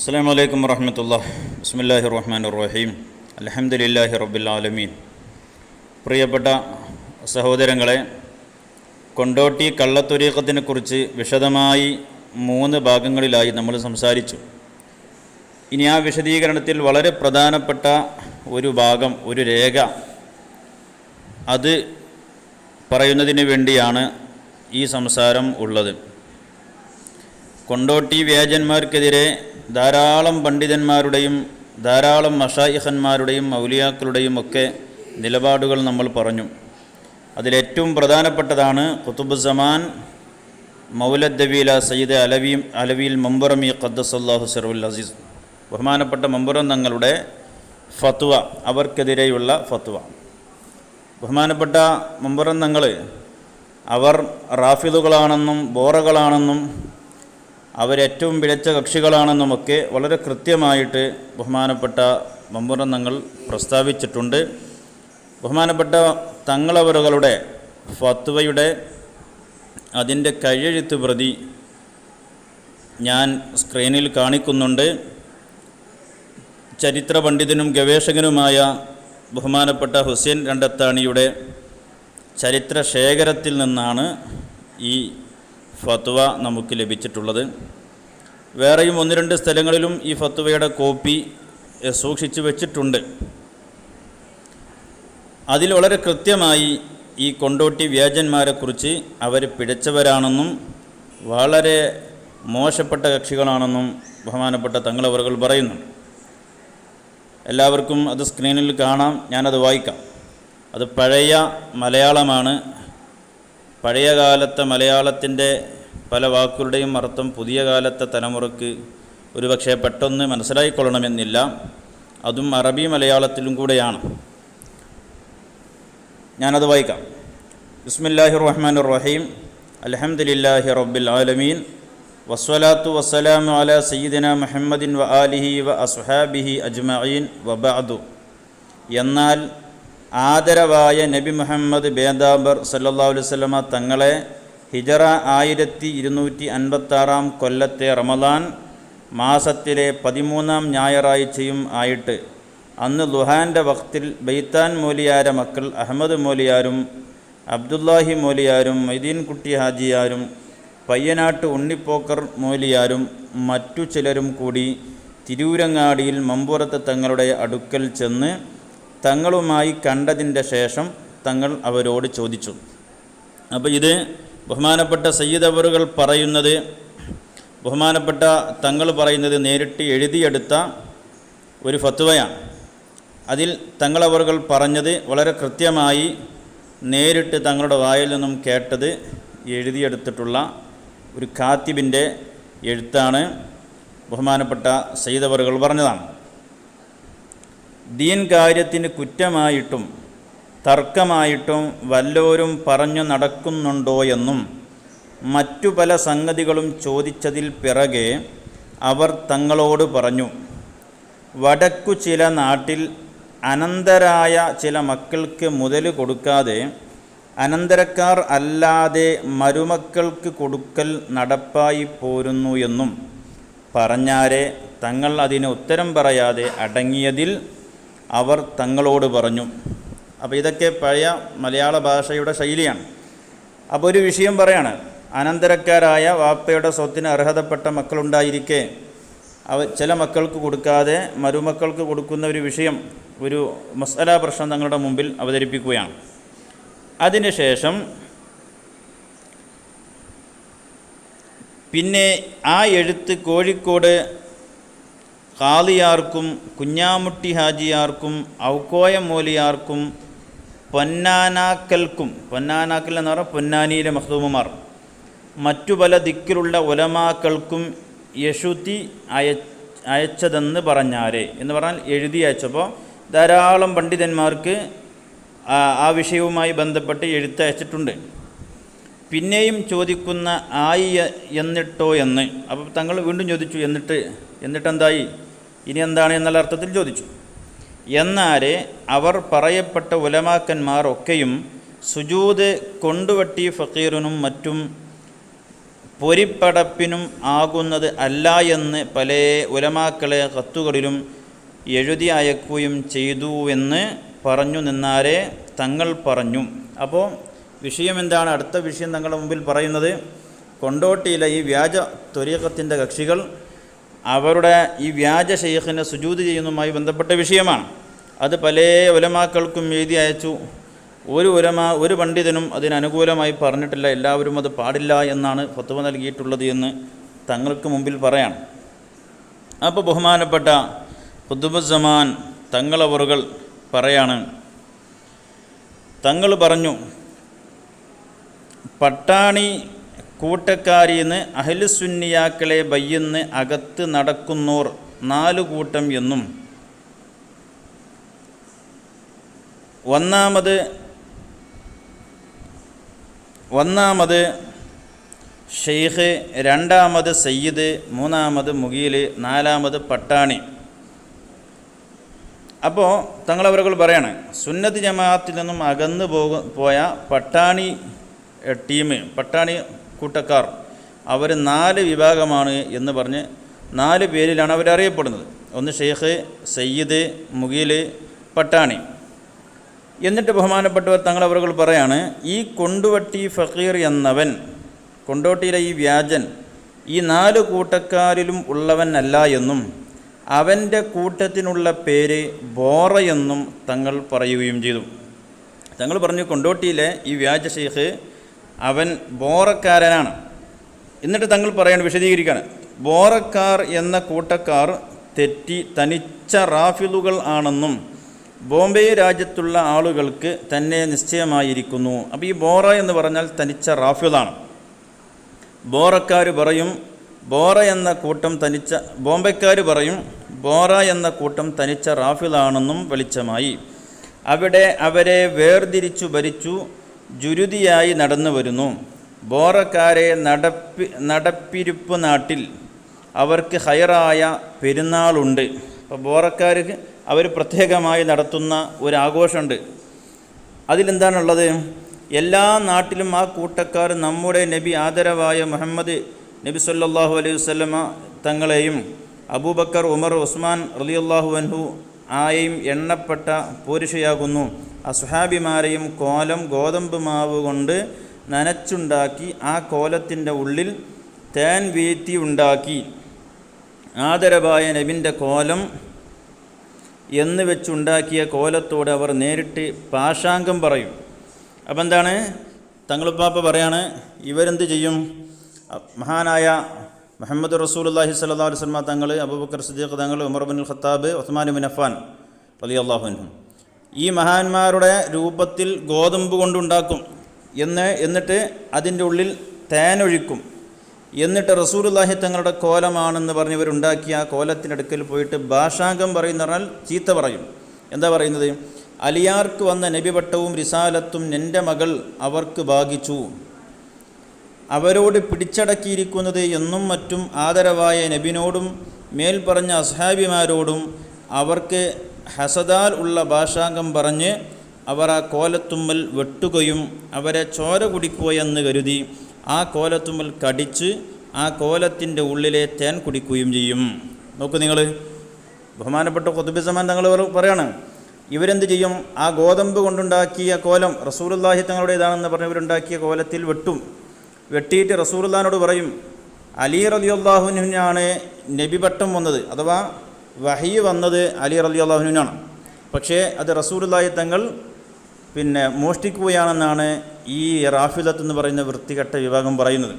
അസ്സാം വലൈക്കും വറഹമത്തുള്ള ബിസ്മില്ലാഹി റഹ്മാൻ റഹീം അലഹമുല്ലാഹി റബ്ബുലാലമീൻ പ്രിയപ്പെട്ട സഹോദരങ്ങളെ കൊണ്ടോട്ടി കള്ളത്തൊരീക്കത്തിനെ കുറിച്ച് വിശദമായി മൂന്ന് ഭാഗങ്ങളിലായി നമ്മൾ സംസാരിച്ചു. ഇനി ആ വിശദീകരണത്തിൽ വളരെ പ്രധാനപ്പെട്ട ഒരു ഭാഗം ഒരു രേഖ. അത് പറയുന്നതിന് വേണ്ടിയാണ് ഈ സംസാരം ഉള്ളത്. കൊണ്ടോട്ടി വ്യാജന്മാർക്കെതിരെ ധാരാളം പണ്ഡിതന്മാരുടെയും ധാരാളം മഷായിഹന്മാരുടെയും മൗലിയാക്കളുടെയും ഒക്കെ നിലപാടുകൾ നമ്മൾ പറഞ്ഞു. അതിലേറ്റവും പ്രധാനപ്പെട്ടതാണ് കുത്തുബുസമാൻ മൗലദ്ദബീല സയ്യിദ് അലവി അലവിയിൽ മമ്പുറമി ഖദ്ദസല്ലാഹു സെറുൽ അസീസ്. ബഹുമാനപ്പെട്ട മമ്പുറം തങ്ങളുടെ ഫത്വ അവർക്കെതിരെയുള്ള ഫത്വ. ബഹുമാനപ്പെട്ട മമ്പുറം തങ്ങൾ അവർ റാഫിദുകളാണെന്നും ബോറകളാണെന്നും അവരേറ്റവും മികച്ച കക്ഷികളാണെന്നുമൊക്കെ വളരെ കൃത്യമായിട്ട് ബഹുമാനപ്പെട്ട മമ്പുറന്നങ്ങൾ പ്രസ്താവിച്ചിട്ടുണ്ട്. ബഹുമാനപ്പെട്ട തങ്ങളവറുകളുടെ ഫത്വയുടെ അതിന്റെ കയ്യെഴുത്ത് പ്രതി ഞാൻ സ്ക്രീനിൽ കാണിക്കുന്നുണ്ട്. ചരിത്ര പണ്ഡിതനും ഗവേഷകനുമായ ബഹുമാനപ്പെട്ട ഹുസൈൻ രണ്ടത്താണിയുടെ ചരിത്ര ശേഖരത്തിൽ നിന്നാണ് ഈ ഫത്വ നമുക്ക് ലഭിച്ചിട്ടുള്ളത്. വേറെയും ഒന്ന് രണ്ട് സ്ഥലങ്ങളിലും ഈ ഫത്വയുടെ കോപ്പി സൂക്ഷിച്ചു വച്ചിട്ടുണ്ട്. അതിൽ വളരെ കൃത്യമായി ഈ കൊണ്ടോട്ടി വ്യാജന്മാരെക്കുറിച്ച് അവർ പിഴച്ചവരാണെന്നും വളരെ മോശപ്പെട്ട കക്ഷികളാണെന്നും ബഹുമാനപ്പെട്ട തങ്ങളവറുകൾ പറയുന്നു. എല്ലാവർക്കും അത് സ്ക്രീനിൽ കാണാം ഞാനത് വായിക്കാം. അത് പഴയ മലയാളമാണ്. പഴയ കാലത്തെ മലയാളത്തിന്റെ പല വാക്കുകളുടെയും അർത്ഥം പുതിയ കാലത്തെ തലമുറയ്ക്ക് ഒരുപക്ഷെ പെട്ടെന്ന് മനസ്സിലായിക്കൊള്ളണമെന്നില്ല. അതും അറബി മലയാളത്തിലും കൂടെയാണ്. ഞാനത് വായിക്കാം. ബിസ്മില്ലാഹി റഹ്മാൻ റഹീം അലഹമുല്ലാഹി റബ്ബിൽ ആലമീൻ. വസ്വലാത്തു വസ്സലാമു അല സയ്യിദിന മുഹമ്മദിൻ വ ആലിഹി വ അസ്ഹാബിഹി അജ്മഈൻ വബഅദു എന്നാൽ ആദരവായ നബി മുഹമ്മദ് ബേദാബർ സല്ലാ അലൈഹി വസല്ലമ തങ്ങളെ ഹിജറ ആയിരത്തി ഇരുന്നൂറ്റി അൻപത്താറാം കൊല്ലത്തെ റമദാൻ മാസത്തിലെ പതിമൂന്നാം ഞായറാഴ്ചയും ആയിട്ട് അന്ന് ലുഹാന്റെ വക്തിൽ ബെയ്ത്താൻ മോലിയാര മക്കൾ അഹമ്മദ് മോലിയാരും അബ്ദുല്ലാഹി മോലിയാരും മൊയ്തീൻ കുട്ടി ഹാജിയാരും പയ്യനാട്ട് ഉണ്ണിപ്പോക്കർ മോലിയാരും മറ്റു ചിലരും കൂടി തിരൂരങ്ങാടിയിൽ മമ്പുറത്ത് തങ്ങളുടെ അടുക്കൽ ചെന്ന് തങ്ങളുമായി കണ്ടതിന്റെ ശേഷം തങ്ങൾ അവരോട് ചോദിച്ചു. അപ്പോൾ ഇത് ബഹുമാനപ്പെട്ട സയ്യിദ് അവറുകൾ പറയുന്നത് ബഹുമാനപ്പെട്ട തങ്ങൾ പറയുന്നത് നേരിട്ട് എഴുതിയെടുത്ത ഒരു ഫത്വയാണ്. അതിൽ തങ്ങളവറുകൾ പറഞ്ഞത് വളരെ കൃത്യമായി നേരിട്ട് തങ്ങളുടെ വായിൽ നിന്നും കേട്ടത് എഴുതിയെടുത്തിട്ടുള്ള ഒരു കാത്തിബിന്റെ എഴുത്താണ് ബഹുമാനപ്പെട്ട സയ്യിദവറുകൾ പറഞ്ഞതാണ്. ദീൻ കാര്യത്തിന് കുറ്റമായിട്ടും തർക്കമായിട്ടും വല്ലോരും പറഞ്ഞു നടക്കുന്നുണ്ടോ എന്നും മറ്റു പല സംഗതികളും ചോദിച്ചതിൽ പിറകെ അവർ തങ്ങളോട് പറഞ്ഞു വടക്കു ചില നാട്ടിൽ അനന്തരായ ചില മക്കൾക്ക് മുതൽ കൊടുക്കാതെ അനന്തരക്കാർ അല്ലാതെ മരുമക്കൾക്ക് കൊടുക്കൽ നടപ്പായി പോരുന്നു എന്നും പറഞ്ഞാരെ തങ്ങൾ അതിന് ഉത്തരം പറയാതെ അടങ്ങിയതിൽ അവർ തങ്ങളോട് പറഞ്ഞു. അപ്പോൾ ഇതൊക്കെ പഴയ മലയാള ഭാഷയുടെ ശൈലിയാണ്. അപ്പോൾ ഒരു വിഷയം പറയാണ്. അനന്തരക്കാരായ വാപ്പയുടെ സ്വത്തിന് അർഹതപ്പെട്ട മക്കളുണ്ടായിരിക്കെ. അവ ചില മക്കൾക്ക് കൊടുക്കാതെ മരുമക്കൾക്ക് കൊടുക്കുന്ന ഒരു വിഷയം ഒരു മസാല പ്രശ്നം തങ്ങളുടെ മുമ്പിൽ അവതരിപ്പിക്കുകയാണ്. അതിനുശേഷം പിന്നെ ആ എഴുത്ത് കോഴിക്കോട് ഖാലിയാർക്കും കുഞ്ഞാമുട്ടി ഹാജിയാർക്കും ഔക്കോയ മോലിയാർക്കും പൊന്നാനാക്കൽക്കും പൊന്നാനാക്കൽ എന്ന് പറഞ്ഞാൽ പൊന്നാനിയിലെ മഹ്ദൂമമാർ മറ്റു പല ദിക്കിലുള്ള ഉലമാക്കൾക്കും യശുതി അയ അയച്ചതെന്ന് പറഞ്ഞാരെ എന്ന് പറഞ്ഞാൽ എഴുതി അയച്ചപ്പോൾ ധാരാളം പണ്ഡിതന്മാർക്ക് ആ വിഷയവുമായി ബന്ധപ്പെട്ട് എഴുത്തയച്ചിട്ടുണ്ട് പിന്നെയും ചോദിക്കുന്ന ആയി എന്നിട്ടോ എന്ന്. അപ്പോൾ തങ്ങൾ വീണ്ടും ചോദിച്ചു എന്നിട്ട് എന്നിട്ടെന്തായി? ഇനി എന്താണ് എന്നുള്ള അർത്ഥത്തിൽ ചോദിച്ചു. എന്നാൽ അവർ പറയപ്പെട്ട ഉലമാക്കന്മാർ ഒക്കെയും സുജൂത് കൊണ്ടുവട്ടി ഫക്കീറിനും മറ്റും പൊരിപ്പടപ്പിനും ആകുന്നത് അല്ല എന്ന് പല ഉലമാക്കളെ കത്തുകളിലും എഴുതി അയക്കുകയും ചെയ്തുവെന്ന് പറഞ്ഞു നിന്നാരെ തങ്ങൾ പറഞ്ഞു. അപ്പോൾ വിഷയം എന്താണ്? അടുത്ത വിഷയം തങ്ങളുടെ മുമ്പിൽ പറയുന്നത് കൊണ്ടോട്ടിയിലെ ഈ വ്യാജ ത്വരീകത്തിന്റെ കക്ഷികൾ അവരുടെ ഈ വ്യാജ ഷെയ്ഖിനെ സുജൂത് ചെയ്യുന്നതുമായി ബന്ധപ്പെട്ട വിഷയമാണ്. അത് പല ഉലമാക്കൾക്കും എഴുതി അയച്ചു. ഒരു ഉലമ ഒരു പണ്ഡിതനും അതിനനുകൂലമായി പറഞ്ഞിട്ടില്ല. എല്ലാവരും അത് പാടില്ല എന്നാണ് ഫത്വ നൽകിയിട്ടുള്ളത് എന്ന് തങ്ങൾക്ക് മുമ്പിൽ പറയാണ്. അപ്പോൾ ബഹുമാനപ്പെട്ട ഖുദ്ബുസമാൻ തങ്ങളവറുകൾ പറയാണ്. തങ്ങൾ പറഞ്ഞു പട്ടാണി കൂട്ടക്കാരിന്ന് അഹലുസുന്നിയാക്കളെ ബയ്യെന്ന് അകത്ത് നടക്കുന്നോർ നാലു കൂട്ടം എന്നും. ഒന്നാമത് ഒന്നാമത് ഷെയ്ഖ് രണ്ടാമത് സയ്യിദ് മൂന്നാമത് മുഗീൽ നാലാമത് പട്ടാണി. അപ്പോൾ തങ്ങളവരുകൾ പറയാണ് സുന്നത്ത് ജമാഅത്തിൽ നിന്നും അകന്നു പോക പോയ പട്ടാണി ടീം പട്ടാണി കൂട്ടക്കാർ. അവർ നാല് വിഭാഗമാണ് എന്ന് പറഞ്ഞ് നാല് പേരിലാണ് അവരറിയപ്പെടുന്നത് ഒന്ന് ഷെയ്ഖ് സയ്യിദ് മുഗീൽ പട്ടാണി. എന്നിട്ട് ബഹുമാനപ്പെട്ടവർ തങ്ങൾ തങ്ങളവറുകൾ പറയാണ് ഈ കൊണ്ടുവട്ടി ഫക്കീർ എന്നവൻ കൊണ്ടോട്ടിയിലെ ഈ വ്യാജൻ ഈ നാല് കൂട്ടക്കാരിലും ഉള്ളവനല്ല എന്നും അവന്റെ കൂട്ടത്തിനുള്ള പേര് ബോറ എന്നും തങ്ങൾ പറയുകയും ചെയ്തു. തങ്ങൾ പറഞ്ഞു കൊണ്ടോട്ടിയിലെ ഈ വ്യാജ ഷെയ്ഖ് അവൻ ബോറക്കാരനാണ്. എന്നിട്ട് തങ്ങൾ പറയാണ് വിശദീകരിക്കുകയാണ് ബോറക്കാർ എന്ന കൂട്ടക്കാർ തെറ്റി തനിച്ച റാഫിലുകൾ ആണെന്നും ബോംബെ രാജ്യത്തുള്ള ആളുകൾക്ക് തന്നെ നിശ്ചയമായിരിക്കുന്നു. അപ്പോൾ ഈ ബോറ എന്ന് പറഞ്ഞാൽ തനിച്ച റാഫിലാണ് ബോറക്കാർ പറയും ബോറ എന്ന കൂട്ടം തനിച്ച ബോംബെക്കാർ പറയും ബോറ എന്ന കൂട്ടം തനിച്ച റാഫിലാണെന്നും വെളിച്ചമായി. അവിടെ അവരെ വേർതിരിച്ചു ഭരിച്ചു ജുരുതിയായി നടന്നു വരുന്നു. ബോറക്കാരെ നടപ്പി നടപ്പിരിപ്പ് നാട്ടിൽ അവർക്ക് ഹയറായ പെരുന്നാളുണ്ട്. അപ്പോൾ ബോറക്കാർക്ക് അവർ പ്രത്യേകമായി നടത്തുന്ന ഒരു ആഘോഷമുണ്ട് അതിലെന്താണുള്ളത്? എല്ലാ നാട്ടിലും ആ കൂട്ടക്കാർ നമ്മുടെ നബി ആദരവായ മുഹമ്മദ് നബി സല്ലാഹു അലൈഹി വസല്ലമ തങ്ങളെയും അബൂബക്കർ ഉമർ ഉസ്മാൻ റളിയല്ലാഹു അൻഹു ആയും എണ്ണപ്പെട്ട പോരുഷയാകുന്നു. അസുഹാബിമാരെയും കോലം ഗോതമ്പ് മാവ് കൊണ്ട് നനച്ചുണ്ടാക്കി ആ കോലത്തിന്റെ ഉള്ളിൽ തേൻ വീഴ്ത്തി ഉണ്ടാക്കി ആദരവായ നബിന്റെ കോലം എന്ന് വെച്ചുണ്ടാക്കിയ കോലത്തോട് അവർ നേരിട്ട് പാശാങ്കം പറയും. അപ്പം എന്താണ് തങ്ങളുപ്പാപ്പ പറയാണ് ഇവരെന്ത് ചെയ്യും? മഹാനായ മുഹമ്മദ് സ്വല്ലല്ലാഹു അലൈഹി വസല്ലം Thangal Abu Bakr Siddiq Thangal Umar bin Khattab Usman bin Affan Ali അൻഹും. ഈ മഹാന്മാരുടെ രൂപത്തിൽ ഗോതമ്പ് കൊണ്ടുണ്ടാക്കും. എന്ന് എന്നിട്ട് അതിന്റെ ഉള്ളിൽ തേനൊഴിക്കും. എന്നിട്ട് റസൂലുള്ളാഹി തങ്ങളുടെ കോലമാണെന്ന് പറഞ്ഞവരുണ്ടാക്കിയ ആ കോലത്തിന്റെ അടുക്കൽ പോയിട്ട് ഭാഷാംഗം പറയുന്ന പറഞ്ഞാൽ ചീത്ത പറയും. എന്താ പറയുന്നത്? അലിയാർക്ക് വന്ന നബിപട്ടവും റിസാലത്തും എന്റെ മകൾ അവർക്ക് ഭാഗിച്ചു. അവരോട് പിടിച്ചടക്കിയിരിക്കുന്നത് എന്നും മറ്റും ആദരവായ നബിനോടും മേൽ പറഞ്ഞ അസ്ഹാബിമാരോടും അവർക്ക് ഹസദാൽ ഉള്ള ഭാഷാംഗം പറഞ്ഞ് അവർ ആ കോലത്തുമ്മൽ വെട്ടുകയും അവരെ ചോര കുടിക്കുകയെന്ന് കരുതി ആ കോലത്തുമ്മൽ കടിച്ച് ആ കോലത്തിന്റെ ഉള്ളിലെ തേൻ കുടിക്കുകയും ചെയ്യും. നോക്കൂ നിങ്ങൾ. ബഹുമാനപ്പെട്ട കൊത്തുബിസമാൻ തങ്ങൾ പറയാണ് ഇവരെന്ത് ചെയ്യും? ആ ഗോതമ്പ് കൊണ്ടുണ്ടാക്കിയ കോലം റസൂലുള്ളാഹി തങ്ങളുടേതാണെന്ന് പറഞ്ഞവരുണ്ടാക്കിയ കോലത്തിൽ വെട്ടും. വെട്ടിയിട്ട് റസൂറുല്ലാനോട് പറയും അലി റലിയുള്ളാഹുവിനാണ് നബിപട്ടം വന്നത് അഥവാ വഹി വന്നത് അലി റലിയുള്ളാഹുവിനാണ് പക്ഷേ അത് റസൂലുള്ളാഹി തങ്ങൾ പിന്നെ മോഷ്ടിക്കുകയാണെന്നാണ് ഈ റാഫിലത്ത് എന്ന് പറയുന്ന വൃത്തികെട്ട വിഭാഗം പറയുന്നത്.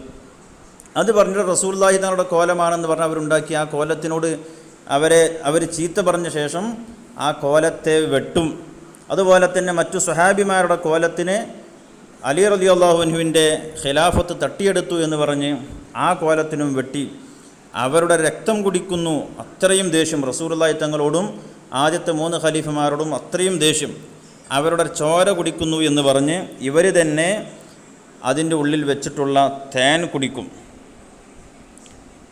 അത് പറഞ്ഞിട്ട് റസൂർലാഹി തങ്ങളുടെ കോലമാണെന്ന് പറഞ്ഞ് അവരുണ്ടാക്കി ആ കോലത്തിനോട് അവരെ അവർ ചീത്ത പറഞ്ഞ ശേഷം ആ കോലത്തെ വെട്ടും. അതുപോലെ തന്നെ മറ്റു സ്വഹാബിമാരുടെ കോലത്തിന് അലി റലി അള്ളാഹുവിന്റെ ഖിലാഫത്ത് തട്ടിയെടുത്തു എന്ന് പറഞ്ഞ് ആ കോലത്തിനും വെട്ടി അവരുടെ രക്തം കുടിക്കുന്നു. അത്രയും ദേഷ്യം. റസൂലുള്ളാഹി തങ്ങളോടും ആദ്യത്തെ മൂന്ന് ഖലീഫമാരോടും അത്രയും ദേഷ്യം. അവരുടെ ചോര കുടിക്കുന്നു എന്ന് പറഞ്ഞ് ഇവർ തന്നെ അതിന്റെ ഉള്ളിൽ വെച്ചിട്ടുള്ള തേൻ കുടിക്കും.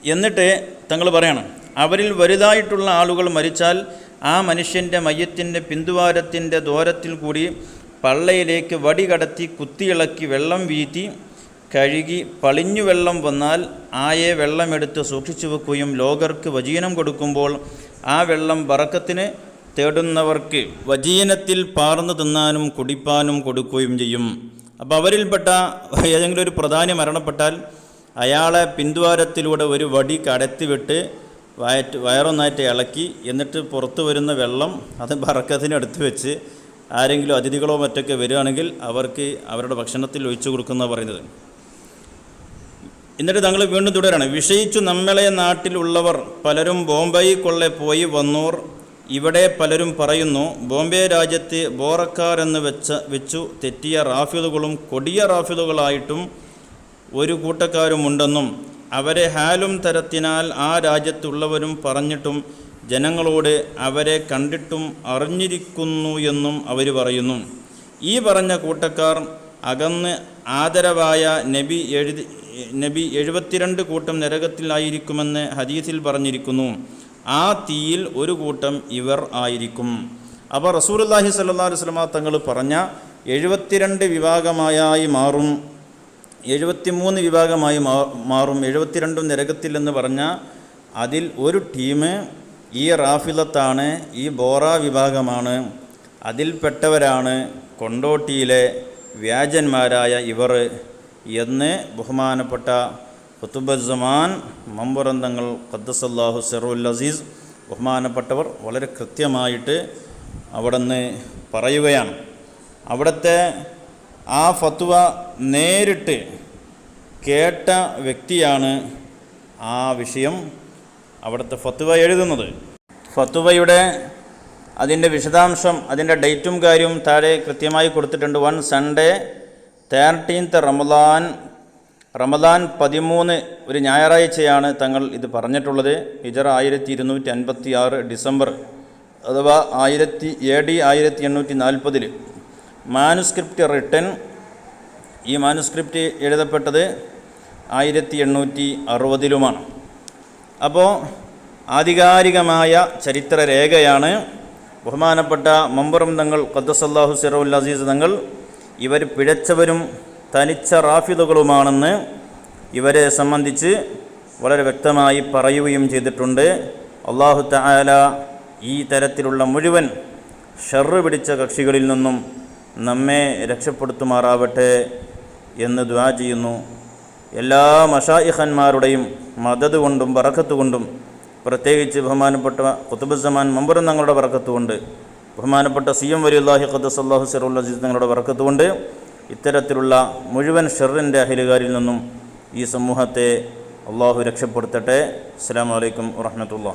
എന്നിട്ട് തങ്ങൾ പറയണം അവരിൽ വലുതായിട്ടുള്ള ആളുകൾ മരിച്ചാൽ ആ മനുഷ്യന്റെ മയ്യത്തിന്റെ പിന്തുവാരത്തിന്റെ ദ്വാരത്തിൽ കൂടി പള്ളയിലേക്ക് വടി കടത്തി കുത്തിയിളക്കി വെള്ളം വീറ്റി കഴുകി പളിഞ്ഞു വെള്ളം വന്നാൽ ആയെ വെള്ളമെടുത്ത് സൂക്ഷിച്ചു വെക്കുകയും ലോകർക്ക് വജീനം കൊടുക്കുമ്പോൾ ആ വെള്ളം വറക്കത്തിന് തേടുന്നവർക്ക് വജീനത്തിൽ പാർന്നു തിന്നാനും കുടിപ്പാനും കൊടുക്കുകയും ചെയ്യും. അപ്പോൾ അവരിൽപ്പെട്ട ഏതെങ്കിലും ഒരു പ്രധാനി മരണപ്പെട്ടാൽ അയാളെ പിന്തുവാരത്തിലൂടെ ഒരു വടി കടത്തിവിട്ട് വയറ്റ് വയറൊന്നായിട്ട് ഇളക്കി എന്നിട്ട് പുറത്തു വരുന്ന വെള്ളം അത് ബറക്കത്തിനടുത്ത് വെച്ച് ആരെങ്കിലും അതിഥികളോ മറ്റൊക്കെ വരികയാണെങ്കിൽ അവർക്ക് അവരുടെ ഭക്ഷണത്തിൽ ഒഴിച്ചു കൊടുക്കുന്ന പറയുന്നത്. എന്നിട്ട് തങ്ങൾ വീണ്ടും തുടരാണ്. വിഷയിച്ചു നമ്മളെ നാട്ടിലുള്ളവർ പലരും ബോംബെയിൽ കൊള്ളെ പോയി വന്നോർ. ഇവിടെ പലരും പറയുന്നു ബോംബെ രാജ്യത്തെ ബോറക്കാർ എന്ന് വെച്ച വെച്ചു തെറ്റിയ റാഫിദുകളും കൊടിയ റാഫിദുകളായിട്ടും ഒരു കൂട്ടക്കാരുമുണ്ടെന്നും അവരെ ഹാലും തരത്തിനാൽ ആ രാജ്യത്തുള്ളവരും പറഞ്ഞിട്ടും ജനങ്ങളോട് അവരെ കണ്ടിട്ടും അറിഞ്ഞിരിക്കുന്നു എന്നും അവർ പറയുന്നു. ഈ പറഞ്ഞ കൂട്ടക്കാർ അകന്ന് ആദരവായ നബി എഴുതി നബി എഴുപത്തിരണ്ട് കൂട്ടം നരകത്തിലായിരിക്കുമെന്ന് ഹദീസിൽ പറഞ്ഞിരിക്കുന്നു. ആ തീയിൽ ഒരു കൂട്ടം ഇവർ ആയിരിക്കും. അപ്പോൾ റസൂലുല്ലാഹി സല്ലാ വസ്ലമ തങ്ങൾ പറഞ്ഞ എഴുപത്തിരണ്ട് വിഭാഗമായി മാറും. എഴുപത്തിമൂന്ന് വിഭാഗമായി മാറും. എഴുപത്തിരണ്ടും നരകത്തിൽ എന്ന് പറഞ്ഞ അതിൽ ഒരു ടീം ഈ റാഫിലത്താണ് ഈ ബോറ വിഭാഗമാണ് അതിൽപ്പെട്ടവരാണ് കൊണ്ടോട്ടിയിലെ വ്യാജന്മാരായ ഇവർ എന്ന് ബഹുമാനപ്പെട്ട കുത്തുബുസമാൻ മമ്പുറന്തങ്ങൾ ഖദ്ദസല്ലാഹു സെറുൽ അസീസ് ബഹുമാനപ്പെട്ടവർ വളരെ കൃത്യമായിട്ട് അവിടെ നിന്ന് പറയുകയാണ്. അവിടുത്തെ ആ ഫത്വ നേരിട്ട് കേട്ട വ്യക്തിയാണ് ആ വിഷയം അവിടുത്തെ ഫത്വ എഴുതുന്നത്. ഫത്വയുടെ അതിന്റെ വിശദാംശം അതിന്റെ ഡേറ്റും കാര്യവും താഴെ കൃത്യമായി കൊടുത്തിട്ടുണ്ട്. One Sunday thirteenth Ramadan Ramadan പതിമൂന്ന് ഒരു ഞായറാഴ്ചയാണ് തങ്ങൾ ഇത് പറഞ്ഞിട്ടുള്ളത്. ഹിജറ ആയിരത്തി ഇരുന്നൂറ്റി അൻപത്തി ആറ് ഡിസംബർ അഥവാ ആയിരത്തി എ ഡി ആയിരത്തി എണ്ണൂറ്റി നാൽപ്പതിൽ മാനുസ്ക്രിപ്റ്റ് റിട്ടൺ. ഈ മാനുസ്ക്രിപ്റ്റ് എഴുതപ്പെട്ടത് ആയിരത്തി എണ്ണൂറ്റി അറുപതിലുമാണ് അപ്പോൾ ആധികാരികമായ ചരിത്രരേഖയാണ് ബഹുമാനപ്പെട്ട മമ്പറം തങ്ങൾ ഖദ്ദസല്ലാഹു സിറവുൽ അസീസ് തങ്ങൾ ഇവർ പിഴച്ചവരും തനിച്ച റാഫിദുകളുമാണെന്ന് ഇവരെ സംബന്ധിച്ച് വളരെ വ്യക്തമായി പറയുകയും ചെയ്തിട്ടുണ്ട്. അള്ളാഹു താല ഈ തരത്തിലുള്ള മുഴുവൻ ഷെറ് പിടിച്ച കക്ഷികളിൽ നിന്നും നമ്മെ രക്ഷപ്പെടുത്തുമാറാവട്ടെ എന്ന് ദ്വാ ചെയ്യുന്നു. എല്ലാ മഷായിഖന്മാരുടെയും മദത് കൊണ്ടും ബറക്കത്ത് കൊണ്ടും പ്രത്യേകിച്ച് ബഹുമാനപ്പെട്ട കുത്തുബുസമാൻ മമ്പുറം തങ്ങളുടെ വറക്കത്തുകൊണ്ട് ബഹുമാനപ്പെട്ട സി എം വലിയുല്ലാഹി സിറുൽ അസീസ് തങ്ങളുടെ വറക്കത്തുകൊണ്ട് ഇത്തരത്തിലുള്ള മുഴുവൻ ഷെറിന്റെ അഹിലുകാരിൽ നിന്നും ഈ സമൂഹത്തെ അള്ളാഹു രക്ഷപ്പെടുത്തട്ടെ. അസ്സാം വലൈക്കും വാഹമത്തുള്ള